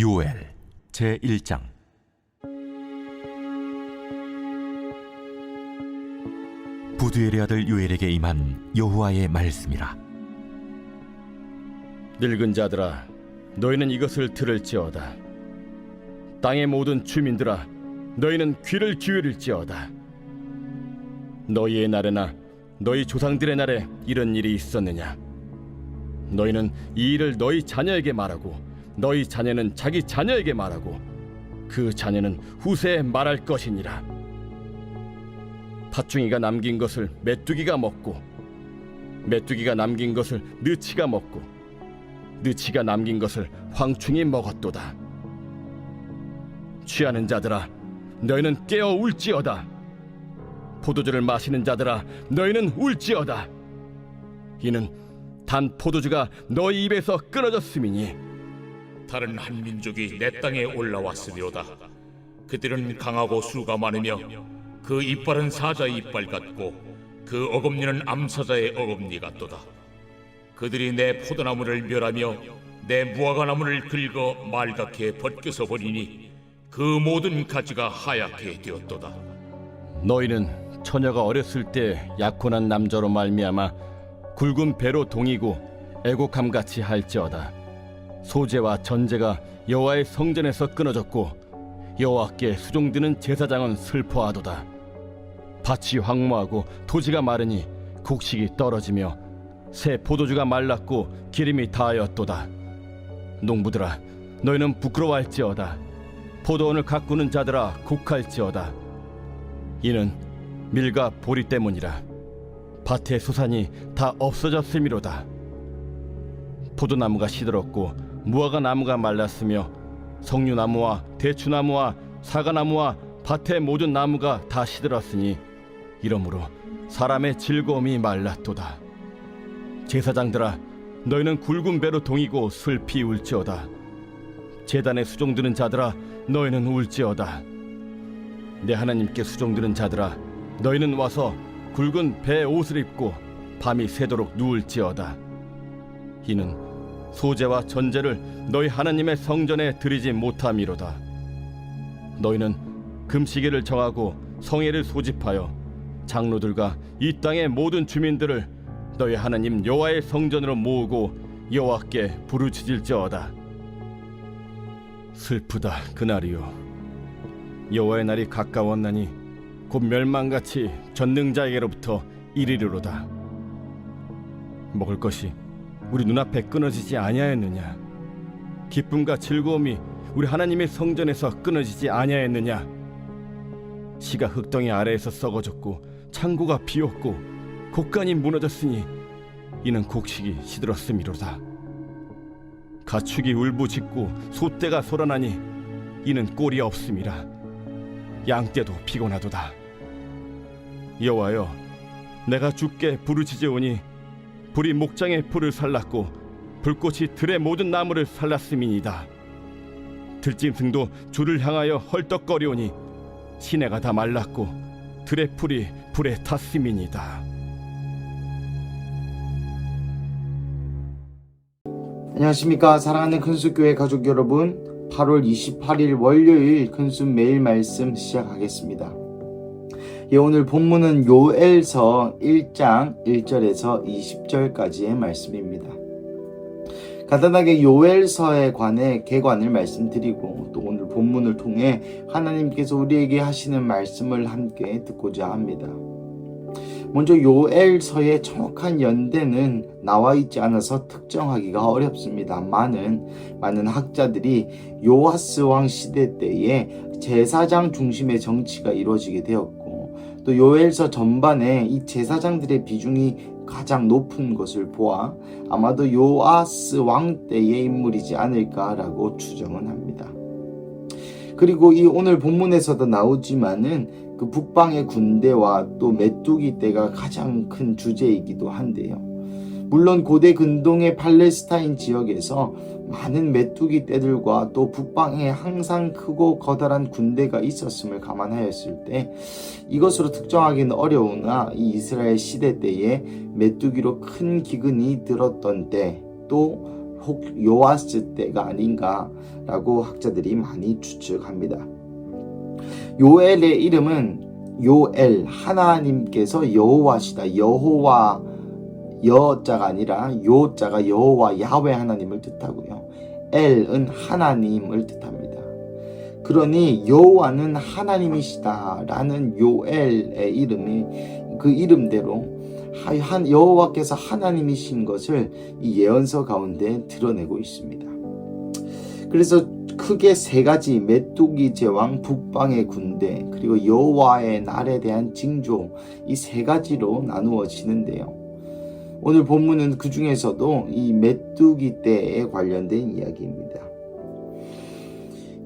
요엘 제 1장. 부두엘의 아들 요엘에게 임한 여호와의 말씀이라. 늙은 자들아 너희는 이것을 들을지어다. 땅의 모든 주민들아 너희는 귀를 기울일지어다 너희의 날에나 너희 조상들의 날에 이런 일이 있었느냐 너희는 이 일을 너희 자녀에게 말하고 너희 자녀는 자기 자녀에게 말하고 그 자녀는 후세에 말할 것이니라 팥중이가 남긴 것을 메뚜기가 먹고 메뚜기가 남긴 것을 느치가 먹고 느치가 남긴 것을 황충이 먹었도다. 취하는 자들아, 너희는 깨어 울지어다. 포도주를 마시는 자들아, 너희는 울지어다. 이는 단 포도주가 너희 입에서 끊어졌음이니 다른 한 민족이 내 땅에 올라왔으리로다. 그들은 강하고 수가 많으며 그 이빨은 사자의 이빨 같고 그 어금니는 암사자의 어금니 같도다. 그들이 내 포도나무를 멸하며 내 무화과나무를 긁어 말갛게 벗겨서 버리니 그 모든 가지가 하얗게 되었도다. 너희는 처녀가 어렸을 때 약혼한 남자로 말미암아 굵은 배로 동이고 애곡함 같이 할지어다. 소재와 전제가 여호와의 성전에서 끊어졌고 여호와께 수종드는 제사장은 슬퍼하도다. 밭이 황무하고 토지가 마르니 곡식이 떨어지며 새 포도주가 말랐고 기름이 다하였도다. 농부들아, 너희는 부끄러워할지어다. 포도원을 가꾸는 자들아, 곡할지어다. 이는 밀과 보리 때문이라. 밭의 소산이 다 없어졌음이로다. 포도나무가 시들었고 무화과 나무가 말랐으며 석류나무와 대추나무와 사과나무와 밭의 모든 나무가 다 시들었으니 이러므로 사람의 즐거움이 말랐도다. 제사장들아 너희는 굵은 배로 동이고 슬피 울지어다. 제단에 수종드는 자들아 너희는 울지어다. 내 하나님께 수종드는 자들아 너희는 와서 굵은 배 옷을 입고 밤이 새도록 누울지어다. 이는 소재와 전제를 너희 하나님의 성전에 드리지 못함이로다. 너희는 금시계를 정하고 성회를 소집하여 장로들과 이 땅의 모든 주민들을 너희 하나님 여호와의 성전으로 모으고 여호와께 부르짖을지어다. 슬프다 그날이요. 여호와의 날이 가까웠나니 곧 멸망같이 전능자에게로부터 이르리로다. 먹을 것이 우리 눈앞에 끊어지지 아니하였느냐? 기쁨과 즐거움이 우리 하나님의 성전에서 끊어지지 아니하였느냐? 시가 흙덩이 아래에서 썩어졌고 창고가 비었고 곡간이 무너졌으니 이는 곡식이 시들었음이로다. 가축이 울부짖고 소떼가 소란하니 이는 꼴이 없음이라. 양떼도 피곤하도다. 여호와여, 내가 주께 부르짖으오니 불이 목장의 풀을 살랐고 불꽃이 들의 모든 나무를 살랐음이니이다. 들짐승도 주를 향하여 헐떡거리오니 시내가 다 말랐고 들의 풀이 불에 탔음이니이다. 안녕하십니까 사랑하는 큰숲교회 가족 여러분 8월 28일 월요일 큰숲 매일 말씀 시작하겠습니다 예, 오늘 본문은 요엘서 1장 1절에서 20절까지의 말씀입니다 간단하게 요엘서에 관해 개관을 말씀드리고 또 오늘 본문을 통해 하나님께서 우리에게 하시는 말씀을 함께 듣고자 합니다 먼저 요엘서의 정확한 연대는 나와 있지 않아서 특정하기가 어렵습니다. 많은 많은 학자들이 요하스 왕 시대 때에 제사장 중심의 정치가 이루어지게 되었고 또 요엘서 전반에 이 제사장들의 비중이 가장 높은 것을 보아 아마도 요아스 왕 때의 인물이지 않을까라고 추정은 합니다. 그리고 이 오늘 본문에서도 나오지만은 그 북방의 군대와 또 메뚜기 떼가 가장 큰 주제이기도 한데요. 물론 고대 근동의 팔레스타인 지역에서 많은 메뚜기 떼들과 또 북방에 항상 크고 커다란 군대가 있었음을 감안하였을 때 이것으로 특정하기는 어려우나 이 이스라엘 시대 때에 메뚜기로 큰 기근이 들었던 때또 혹 요아스 때가 아닌가라고 학자들이 많이 추측합니다. 요엘의 이름은 요엘 하나님께서 여호와시다 여호와 여자가 아니라 요자가 여호와 야훼 하나님을 뜻하고요. 엘은 하나님을 뜻합니다. 그러니 여호와는 하나님이시다라는 요엘의 이름이 그 이름대로 한 여호와께서 하나님이신 것을 이 예언서 가운데 드러내고 있습니다. 그래서 크게 세 가지 메뚜기 제왕 북방의 군대 그리고 여호와의 날에 대한 징조 이 세 가지로 나누어지는데요. 오늘 본문은 그 중에서도 이 메뚜기 때에 관련된 이야기입니다.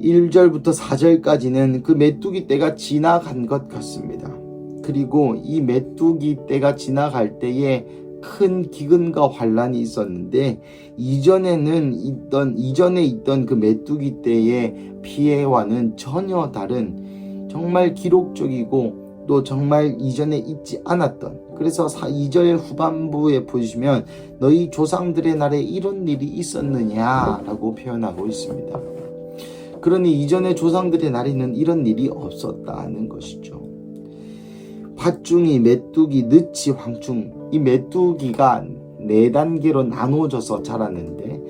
1절부터 4절까지는 그 메뚜기 때가 지나간 것 같습니다. 그리고 이 메뚜기 때가 지나갈 때에 큰 기근과 환란이 있었는데 이전에는 있던 이전에 있던 그 메뚜기 때의 피해와는 전혀 다른 정말 기록적이고 또 정말 이전에 있지 않았던 그래서 2절 후반부에 보시면 너희 조상들의 날에 이런 일이 있었느냐라고 표현하고 있습니다. 그러니 이전에 조상들의 날에는 이런 일이 없었다는 것이죠. 팥중이, 메뚜기, 느치, 황충 이 메뚜기가 네 단계로 나누어져서 자랐는데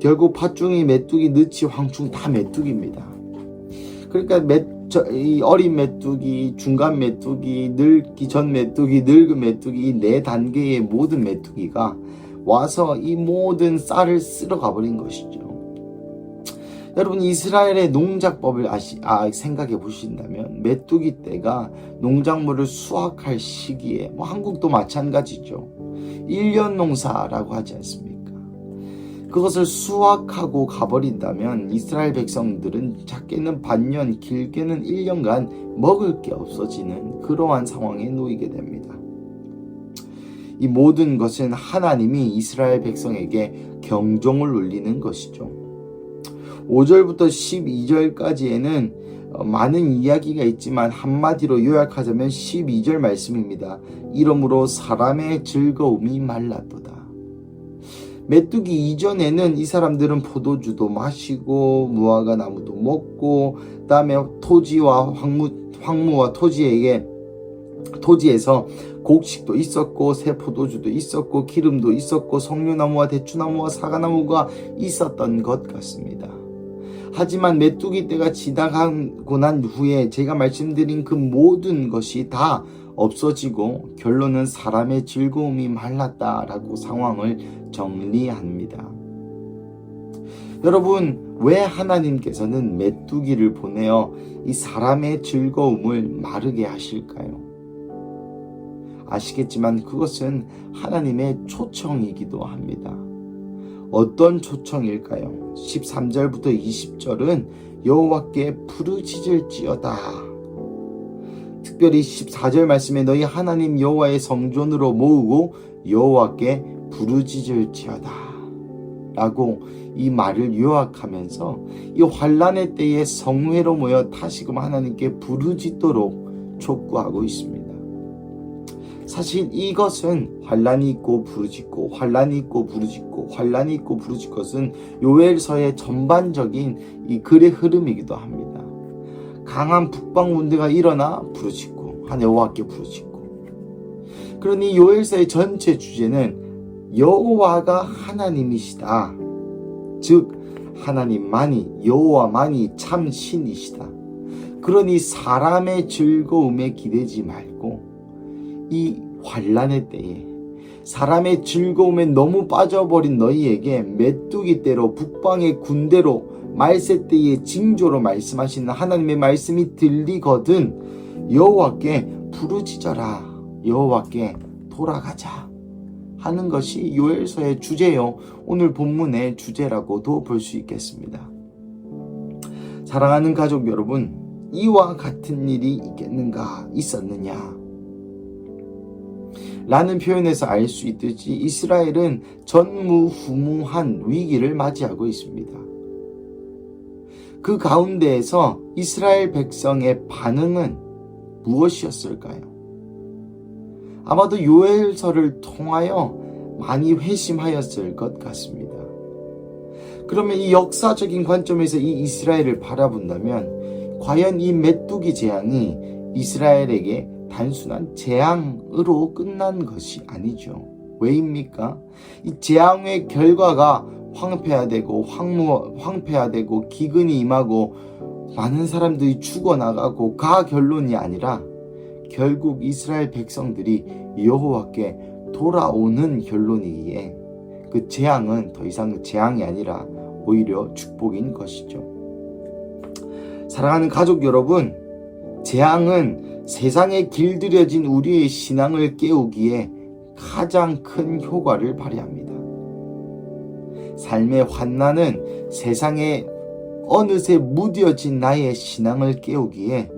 결국 팥중이, 메뚜기, 느치, 황충 다 메뚜기입니다. 그러니까 메, 저, 이 어린 메뚜기, 중간 메뚜기, 늙기 전 메뚜기, 늙은 메뚜기 이 네 단계의 모든 메뚜기가 와서 이 모든 쌀을 쓸어 가 버린 것이죠. 여러분 이스라엘의 농작법을 아시, 아, 생각해 보신다면 메뚜기 때가 농작물을 수확할 시기에 뭐 한국도 마찬가지죠. 1년 농사라고 하지 않습니까? 그것을 수확하고 가버린다면 이스라엘 백성들은 작게는 반년, 길게는 1년간 먹을 게 없어지는 그러한 상황에 놓이게 됩니다. 이 모든 것은 하나님이 이스라엘 백성에게 경종을 울리는 것이죠. 5절부터 12절까지에는 어, 많은 이야기가 있지만 한마디로 요약하자면 12절 말씀입니다. 이러므로 사람의 즐거움이 말랐도다. 메뚜기 이전에는 이 사람들은 포도주도 마시고 무화과 나무도 먹고 그다음에 토지와 황무 황무와 토지에게 토지에서 곡식도 있었고 새 포도주도 있었고 기름도 있었고 석류나무와 대추나무와 사과나무가 있었던 것 같습니다. 하지만 메뚜기 때가 지나가고 난 후에 제가 말씀드린 그 모든 것이 다 없어지고 결론은 사람의 즐거움이 말랐다라고 상황을 정리합니다. 여러분, 왜 하나님께서는 메뚜기를 보내어 이 사람의 즐거움을 마르게 하실까요? 아시겠지만 그것은 하나님의 초청이기도 합니다. 어떤 초청일까요? 13절부터 20절은 여호와께 부르짖을지어다. 특별히 14절 말씀에 너희 하나님 여호와의 성전으로 모으고 여호와께 부르짖을지어다. 라고 이 말을 요약하면서 이 환란의 때에 성회로 모여 다시금 하나님께 부르짖도록 촉구하고 있습니다. 사실 이것은 환란이 있고 부르짖고 환란이 있고 부르짖고 환란이 있고 부르짖 것은 요엘서의 전반적인 이 글의 흐름이기도 합니다. 강한 북방 군대가 일어나 부르짖고 한 여호와께 부르짖고 그러니 요엘서의 전체 주제는 여호와가 하나님이시다. 즉 하나님만이 여호와만이 참 신이시다. 그러니 사람의 즐거움에 기대지 말고 이 환란의 때에 사람의 즐거움에 너무 빠져버린 너희에게 메뚜기 때로 북방의 군대로 말세 때의 징조로 말씀하시는 하나님의 말씀이 들리거든 여호와께 부르짖어라 여호와께 돌아가자 하는 것이 요엘서의 주제요 오늘 본문의 주제라고도 볼 수 있겠습니다. 사랑하는 가족 여러분 이와 같은 일이 있겠는가 있었느냐 라는 표현에서 알 수 있듯이 이스라엘은 전무후무한 위기를 맞이하고 있습니다. 그 가운데에서 이스라엘 백성의 반응은 무엇이었을까요? 아마도 요엘서를 통하여 많이 회심하였을 것 같습니다. 그러면 이 역사적인 관점에서 이 이스라엘을 바라본다면 과연 이 메뚜기 재앙이 이스라엘에게 단순한 재앙으로 끝난 것이 아니죠. 왜입니까? 이 재앙의 결과가 황폐화되고 황무, 황폐화되고 기근이 임하고 많은 사람들이 죽어나가고 가 결론이 아니라 결국 이스라엘 백성들이 여호와께 돌아오는 결론이기에 그 재앙은 더 이상 재앙이 아니라 오히려 축복인 것이죠. 사랑하는 가족 여러분, 재앙은 세상에 길들여진 우리의 신앙을 깨우기에 가장 큰 효과를 발휘합니다. 삶의 환난은 세상에 어느새 무뎌진 나의 신앙을 깨우기에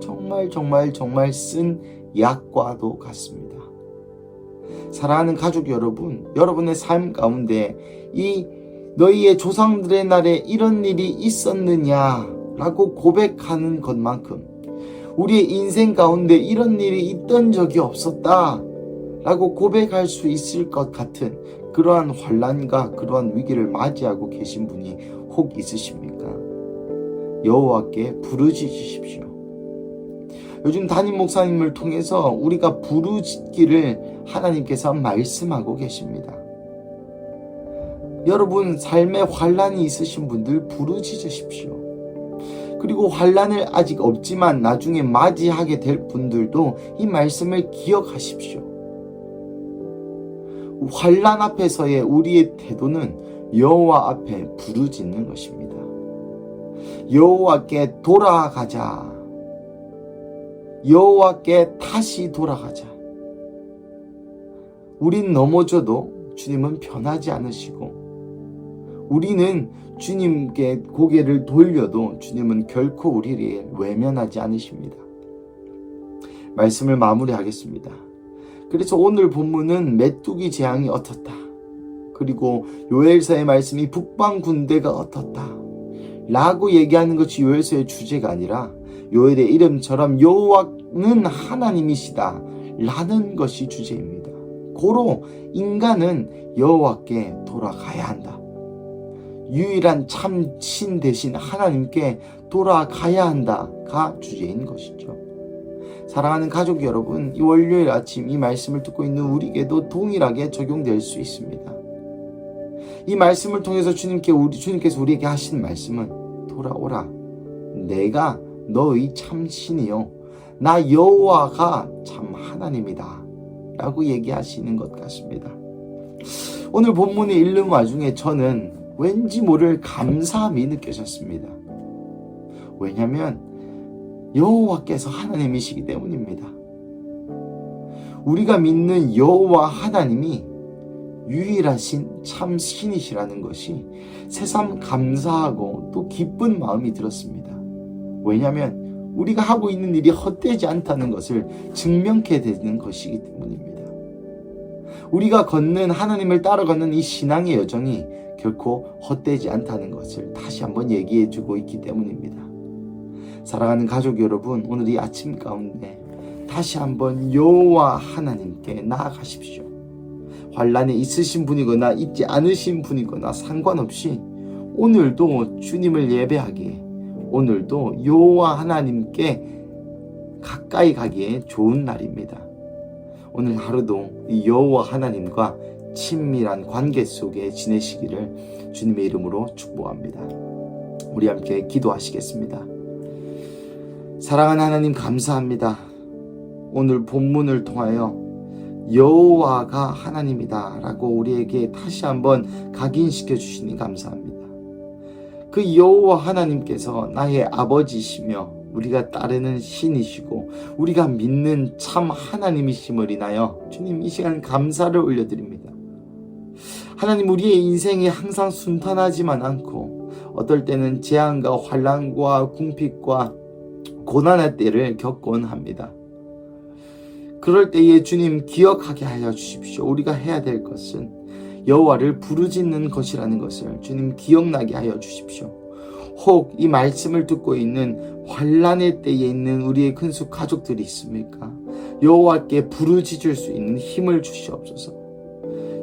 정말 정말 정말 쓴 약과도 같습니다. 사랑하는 가족 여러분, 여러분의 삶 가운데 이 너희의 조상들의 날에 이런 일이 있었느냐라고 고백하는 것만큼 우리의 인생 가운데 이런 일이 있던 적이 없었다 라고 고백할 수 있을 것 같은 그러한 환란과 그러한 위기를 맞이하고 계신 분이 혹 있으십니까? 여호와께 부르짖으십시오. 요즘 담임 목사님을 통해서 우리가 부르짖기를 하나님께서 말씀하고 계십니다. 여러분 삶에 환란이 있으신 분들 부르짖으십시오. 그리고 환란을 아직 없지만 나중에 맞이하게 될 분들도 이 말씀을 기억하십시오. 환란 앞에서의 우리의 태도는 여호와 앞에 부르짖는 것입니다. 여호와께 돌아가자. 여호와께 다시 돌아가자. 우린 넘어져도 주님은 변하지 않으시고 우리는 주님께 고개를 돌려도 주님은 결코 우리를 외면하지 않으십니다. 말씀을 마무리하겠습니다. 그래서 오늘 본문은 메뚜기 재앙이 어떻다. 그리고 요엘서의 말씀이 북방 군대가 어떻다. 라고 얘기하는 것이 요엘서의 주제가 아니라 요엘의 이름처럼 여호와는 하나님이시다. 라는 것이 주제입니다. 고로 인간은 여호와께 돌아가야 한다. 유일한 참신 대신 하나님께 돌아가야 한다가 주제인 것이죠. 사랑하는 가족 여러분, 이 월요일 아침 이 말씀을 듣고 있는 우리에게도 동일하게 적용될 수 있습니다. 이 말씀을 통해서 주님께 우리 주님께서 우리에게 하신 말씀은 돌아오라. 내가 너의 참 신이요. 나 여호와가 참 하나님이다. 라고 얘기하시는 것 같습니다. 오늘 본문을 읽는 와중에 저는 왠지 모를 감사함이 느껴졌습니다. 왜냐하면 여호와께서 하나님이시기 때문입니다. 우리가 믿는 여호와 하나님이 유일하신 참 신이시라는 것이 새삼 감사하고 또 기쁜 마음이 들었습니다. 왜냐하면 우리가 하고 있는 일이 헛되지 않다는 것을 증명케 되는 것이기 때문입니다. 우리가 걷는 하나님을 따라 걷는 이 신앙의 여정이 결코 헛되지 않다는 것을 다시 한번 얘기해 주고 있기 때문입니다. 사랑하는 가족 여러분, 오늘 이 아침 가운데 다시 한번 여호와 하나님께 나아가십시오. 환란에 있으신 분이거나 있지 않으신 분이거나 상관없이 오늘도 주님을 예배하기에 오늘도 여호와 하나님께 가까이 가기에 좋은 날입니다. 오늘 하루도 이 여호와 하나님과 친밀한 관계 속에 지내시기를 주님의 이름으로 축복합니다. 우리 함께 기도하시겠습니다. 사랑하는 하나님 감사합니다. 오늘 본문을 통하여 여호와가 하나님이다라고 우리에게 다시 한번 각인시켜 주시니 감사합니다. 그 여호와 하나님께서 나의 아버지시며 우리가 따르는 신이시고 우리가 믿는 참 하나님이심을 인하여 주님 이 시간 감사를 올려드립니다. 하나님 우리의 인생이 항상 순탄하지만 않고 어떨 때는 재앙과 환란과 궁핍과 고난의 때를 겪곤 합니다. 그럴 때에 주님 기억하게 하여 주십시오. 우리가 해야 될 것은 여호와를 부르짖는 것이라는 것을 주님 기억나게 하여 주십시오. 혹 이 말씀을 듣고 있는 환란의 때에 있는 우리의 큰수 가족들이 있습니까? 여호와께 부르짖을 수 있는 힘을 주시옵소서.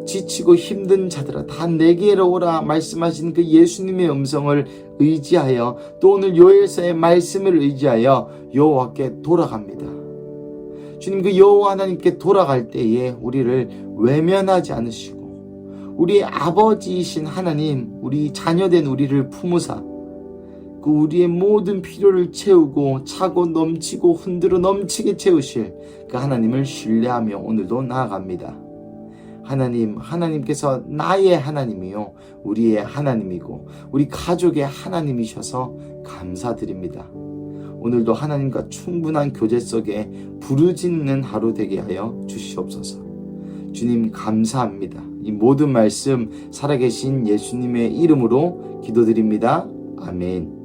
지치고 힘든 자들아 다 내게로 오라 말씀하신 그 예수님의 음성을 의지하여 또 오늘 요엘서의 말씀을 의지하여 여호와께 돌아갑니다. 주님 그 여호와 하나님께 돌아갈 때에 우리를 외면하지 않으시고 우리의 아버지이신 하나님 우리 자녀된 우리를 품으사 그 우리의 모든 필요를 채우고 차고 넘치고 흔들어 넘치게 채우실 그 하나님을 신뢰하며 오늘도 나아갑니다. 하나님, 하나님께서 나의 하나님이요, 우리의 하나님이고, 우리 가족의 하나님이셔서 감사드립니다. 오늘도 하나님과 충분한 교제 속에 부르짖는 하루 되게 하여 주시옵소서. 주님, 감사합니다. 이 모든 말씀 살아계신 예수님의 이름으로 기도드립니다. 아멘.